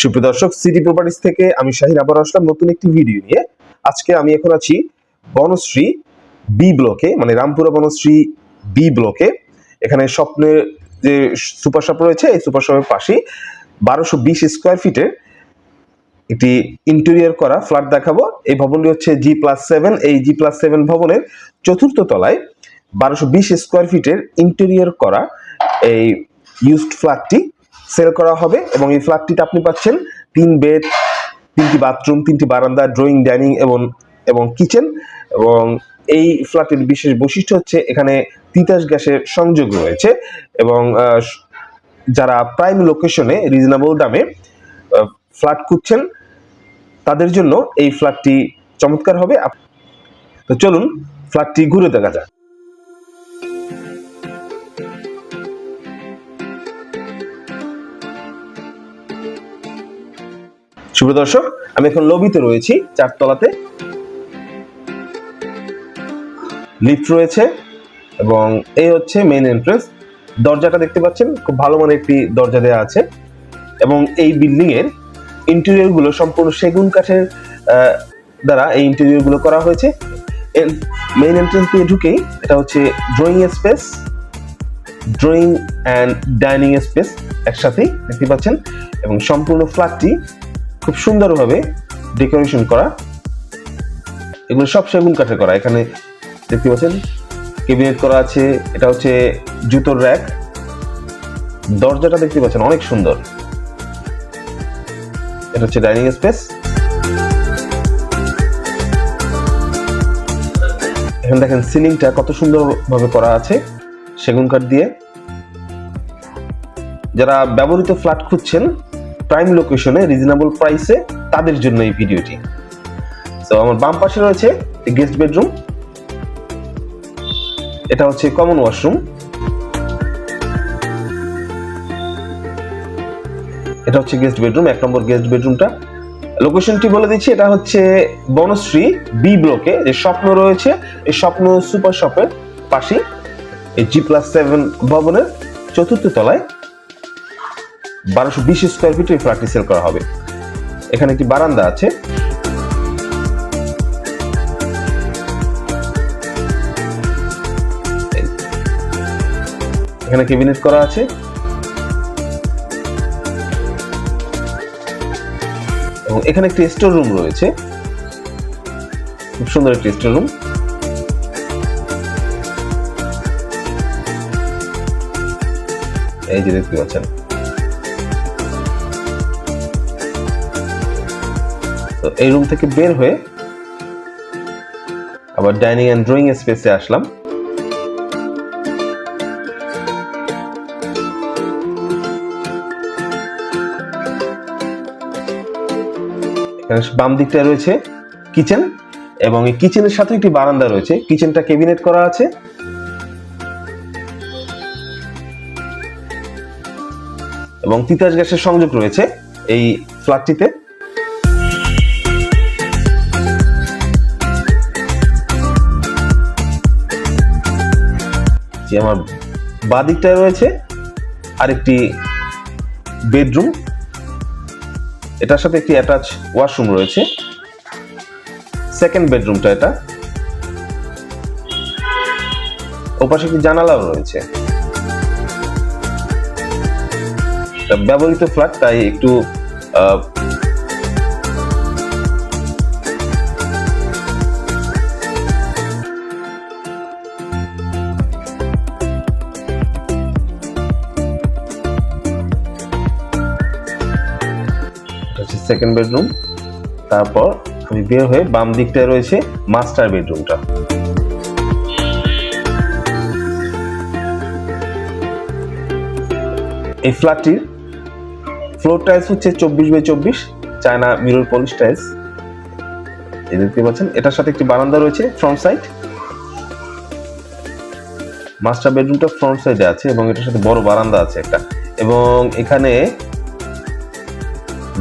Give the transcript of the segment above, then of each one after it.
সুপ্রিয় দর্শক city properties থেকে আমি শাহিন আবার আসলাম নতুন একটি ভিডিও নিয়ে। আজকে আমি এখন আছি বনশ্রী বি ব্লকে মানে রামপুরা বনশ্রী বি ব্লকে এখানে স্বপ্নের যে সুপার শপ রয়েছে, এই সুপার শপের পাশেই বারোশো বিশ স্কোয়ার ফিটের একটি ইন্টেরিয়র করা ফ্ল্যাট দেখাবো। এই ভবনটি হচ্ছে জি প্লাস সেভেন এই জি প্লাস সেভেন ভবনের চতুর্থ তলায় বারোশো বিশ স্কোয়ার ফিটের ইন্টেরিয়র করা এই ইউজড ফ্ল্যাটটি সেল করা হবে এবং এই ফ্ল্যাটটিতে আপনি পাচ্ছেন তিন বেড, তিনটি বাথরুম, তিনটি বারান্দা, ড্রয়িং, ডাইনিং এবং এবং কিচেন এবং এই ফ্ল্যাটের বিশেষ বৈশিষ্ট্য হচ্ছে এখানে তিতাস গ্যাসের সংযোগ রয়েছে এবং যারা প্রাইম লোকেশনে রিজনেবল দামে ফ্ল্যাট খুঁজছেন, তাদের জন্য এই ফ্ল্যাটটি চমৎকার হবে। তো চলুন ফ্ল্যাটটি ঘুরে দেখা যাক। শুভ দর্শক, আমি এখন লবিতে রয়েছি, চারতলাতে। লিফট রয়েছে এবং এই হচ্ছে মেইন এন্ট্রেন্স দরজাটা দেখতে পাচ্ছেন, খুব ভালো মানের একটি দরজা দেওয়া আছে। এবং এই বিল্ডিং এর ইন্টেরিয়রগুলো সম্পূর্ণ সেগুন কাঠের দ্বারা এই ইন্টেরিয়রগুলো করা হয়েছে। মেইন এন্ট্রেন্স দিয়ে ঢুকেই এটা হচ্ছে drawing space drawing and dining space একসাথেই দেখতে পাচ্ছেন। এবং সম্পূর্ণ ফ্ল্যাটটি খুব সুন্দরভাবে ডেকোরেশন করা। এগুলো সব সেগুন কাঠের করা। এখানে দেখতে পাচ্ছেন কেবিনেট করা আছে। এটা হচ্ছে জুতোর র্যাক দরজাটা দেখতে পাচ্ছেন, অনেক সুন্দর। এটা হচ্ছে ডাইনিং স্পেস এখানে দেখেন সিলিংটা কত সুন্দরভাবে করা আছে সেগুন কাঠ দিয়ে। যারা ব্যবহৃত ফ্ল্যাট খুঁজছেন প্রাইম লোকেশনে রিজনেবল প্রাইসে তাদের জন্য এই ভিডিওটি তো আমার বাম পাশে রয়েছে গেস্ট বেডরুম এটা হচ্ছে কমন ওয়াশরুম এটা হচ্ছে গেস্ট বেডরুম এক নম্বর গেস্ট বেডরুমটা লোকেশনটি বলে দিচ্ছি, এটা হচ্ছে বনশ্রী বি ব্লকে যে স্বপ্ন রয়েছে, এই স্বপ্ন সুপার শপের পাশেই। এই জি প্লাস সেভেন ভবনের চতুর্থ তলায়। বারোশো বিশ স্কোয়ার ফিটের এই ফ্ল্যাটটি সেল করা হবে। এখানে একটি বারান্দা আছে। এখানে কেবিনেট করা আছে। এবং এখানে একটি স্টোর রুম রয়েছে। খুব সুন্দর একটি স্টোর রুম এই যে দেখতে পাচ্ছেন তো এই রুম থেকে বের হয়ে আবার ডাইনিং অ্যান্ড ড্রয়িং স্পেসে আসলাম। বাম দিকটায় রয়েছে কিচেন এবং এই কিচেনের সাথে একটি বারান্দা রয়েছে। কিচেনটা কেবিনেট করা আছে। এবং তিতাস গ্যাসের সংযোগ রয়েছে এই ফ্ল্যাটটিতে যে আমার বাঁ দিকটায় রয়েছে, আরেকটি বেডরুম। এটার সাথে একটি অ্যাটাচ ওয়াশরুম রয়েছে। সেকেন্ড বেডরুমটা এটা। ওপাশে একটি জানালাও রয়েছে। ব্যবহৃত ফ্ল্যাট, তাই একটু সেকেন্ড বেডরুম তারপর আমি বের হয়ে বাম দিকটায় রয়েছে মাস্টার বেডরুমটা এই ফ্ল্যাটটির ফ্লোর টাইলস হচ্ছে চব্বিশ বাই চব্বিশ, চায়না মিরর পলিশ টাইলস এই দেখতে পাচ্ছেন, এটার সাথে একটি বারান্দা রয়েছে ফ্রন্ট সাইড মাস্টার বেডরুমটা ফ্রন্ট সাইডে আছে এবং এটার সাথে বড় বারান্দা আছে একটা। এবং এখানে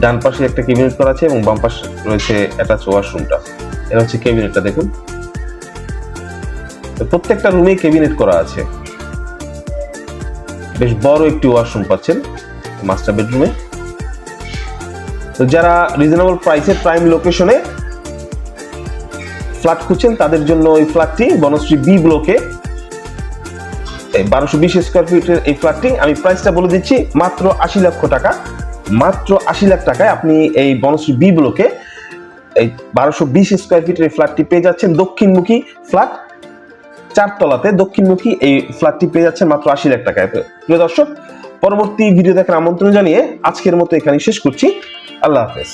ডান পাশে একটা ক্যাবিনেট করা আছে এবং বাম পাশে রয়েছে অ্যাটাচ ওয়াশরুমটা এটা হচ্ছে ক্যাবিনেটটা দেখুন। প্রত্যেকটা রুমে ক্যাবিনেট করা আছে। বেশ বড় একটি ওয়াশরুম পাচ্ছেন মাস্টার বেডরুমে তো যারা রিজনেবল প্রাইসে প্রাইম লোকেশনে ফ্ল্যাট খুঁজছেন, তাদের জন্য ওই ফ্ল্যাটটি বনশ্রী বি ব্লকে বারোশো বিশ স্কোয়ার ফিটের এই ফ্ল্যাটটি আমি প্রাইসটা বলে দিচ্ছি মাত্র আশি লক্ষ টাকা। মাত্র আশি লাখ টাকায় আপনি এই বনশ্রী বি ব্লকে এই বারোশো বিশ স্কোয়ার ফিটের এই ফ্ল্যাটটি পেয়ে যাচ্ছেন। দক্ষিণমুখী ফ্ল্যাট চারতলাতে দক্ষিণমুখী এই ফ্ল্যাটটি পেয়ে যাচ্ছেন মাত্র আশি লাখ টাকায়। প্রিয় দর্শক, পরবর্তী ভিডিও দেখার আমন্ত্রণ জানিয়ে আজকের মতো এখানে শেষ করছি। আল্লাহ হাফেজ।